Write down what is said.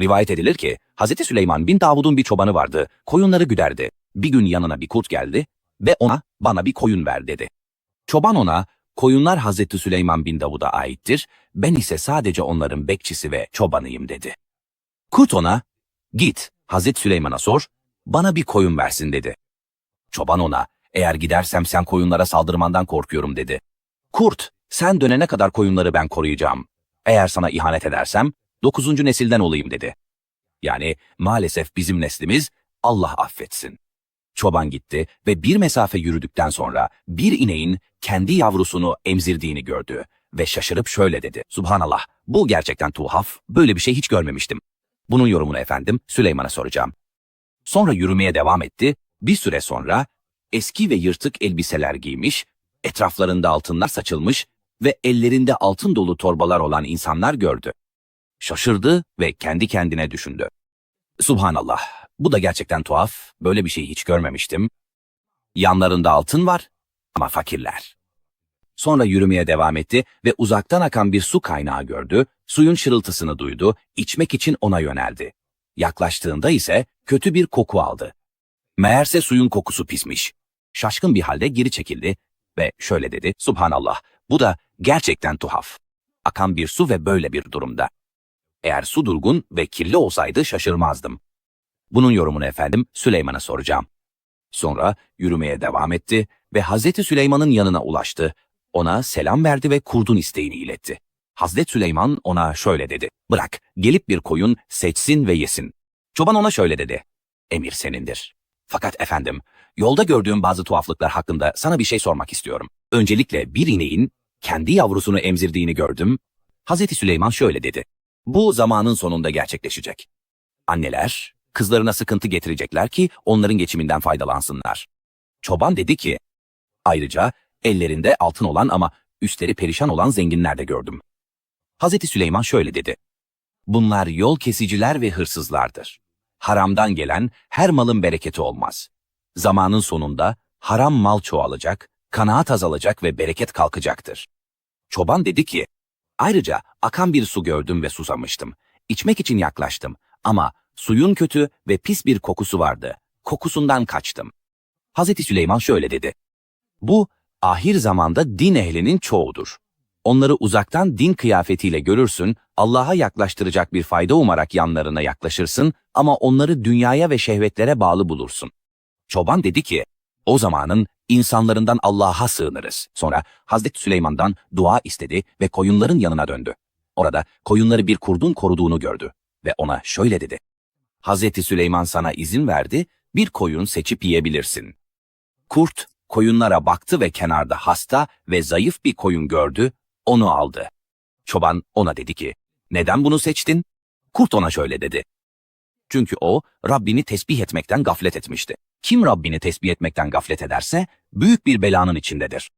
Rivayet edilir ki Hz. Süleyman bin Davud'un bir çobanı vardı. Koyunları güderdi. Bir gün yanına bir kurt geldi ve ona bana bir koyun ver dedi. Çoban ona koyunlar Hz. Süleyman bin Davud'a aittir. Ben ise sadece onların bekçisi ve çobanıyım dedi. Kurt ona git Hz. Süleyman'a sor bana bir koyun versin dedi. Çoban ona eğer gidersem sen koyunlara saldırmandan korkuyorum dedi. Kurt sen dönene kadar koyunları ben koruyacağım. Eğer sana ihanet edersem dokuzuncu nesilden olayım dedi. Yani maalesef bizim neslimiz Allah affetsin. Çoban gitti ve bir mesafe yürüdükten sonra bir ineğin kendi yavrusunu emzirdiğini gördü ve şaşırıp şöyle dedi. Subhanallah bu gerçekten tuhaf, böyle bir şey hiç görmemiştim. Bunun yorumunu efendim Süleyman'a soracağım. Sonra yürümeye devam etti. Bir süre sonra eski ve yırtık elbiseler giymiş, etraflarında altınlar saçılmış ve ellerinde altın dolu torbalar olan insanlar gördü. Şaşırdı ve kendi kendine düşündü. Subhanallah, bu da gerçekten tuhaf, böyle bir şey hiç görmemiştim. Yanlarında altın var ama fakirler. Sonra yürümeye devam etti ve uzaktan akan bir su kaynağı gördü, suyun şırıltısını duydu, içmek için ona yöneldi. Yaklaştığında ise kötü bir koku aldı. Meğerse suyun kokusu pismiş. Şaşkın bir halde geri çekildi ve şöyle dedi, Subhanallah, bu da gerçekten tuhaf. Akan bir su ve böyle bir durumda. Eğer su durgun ve kirli olsaydı şaşırmazdım. Bunun yorumunu efendim Süleyman'a soracağım. Sonra yürümeye devam etti ve Hazreti Süleyman'ın yanına ulaştı. Ona selam verdi ve kurdun isteğini iletti. Hazreti Süleyman ona şöyle dedi. Bırak, gelip bir koyun seçsin ve yesin. Çoban ona şöyle dedi. Emir senindir. Fakat efendim, yolda gördüğüm bazı tuhaflıklar hakkında sana bir şey sormak istiyorum. Öncelikle bir ineğin kendi yavrusunu emzirdiğini gördüm. Hazreti Süleyman şöyle dedi. Bu zamanın sonunda gerçekleşecek. Anneler, kızlarına sıkıntı getirecekler ki onların geçiminden faydalansınlar. Çoban dedi ki, ayrıca ellerinde altın olan ama üstleri perişan olan zenginler de gördüm. Hazreti Süleyman şöyle dedi. Bunlar yol kesiciler ve hırsızlardır. Haramdan gelen her malın bereketi olmaz. Zamanın sonunda haram mal çoğalacak, kanaat azalacak ve bereket kalkacaktır. Çoban dedi ki, ayrıca akan bir su gördüm ve susamıştım. İçmek için yaklaştım ama suyun kötü ve pis bir kokusu vardı. Kokusundan kaçtım. Hazreti Süleyman şöyle dedi. Bu ahir zamanda din ehlinin çoğudur. Onları uzaktan din kıyafetiyle görürsün, Allah'a yaklaştıracak bir fayda umarak yanlarına yaklaşırsın ama onları dünyaya ve şehvetlere bağlı bulursun. Çoban dedi ki, o zamanın insanlarından Allah'a sığınırız. Sonra Hazreti Süleyman'dan dua istedi ve koyunların yanına döndü. Orada koyunları bir kurdun koruduğunu gördü ve ona şöyle dedi. Hazreti Süleyman sana izin verdi, bir koyun seçip yiyebilirsin. Kurt koyunlara baktı ve kenarda hasta ve zayıf bir koyun gördü, onu aldı. Çoban ona dedi ki, neden bunu seçtin? Kurt ona şöyle dedi. Çünkü o Rabbini tesbih etmekten gaflet etmişti. Kim Rabbini tesbih etmekten gaflet ederse büyük bir belanın içindedir.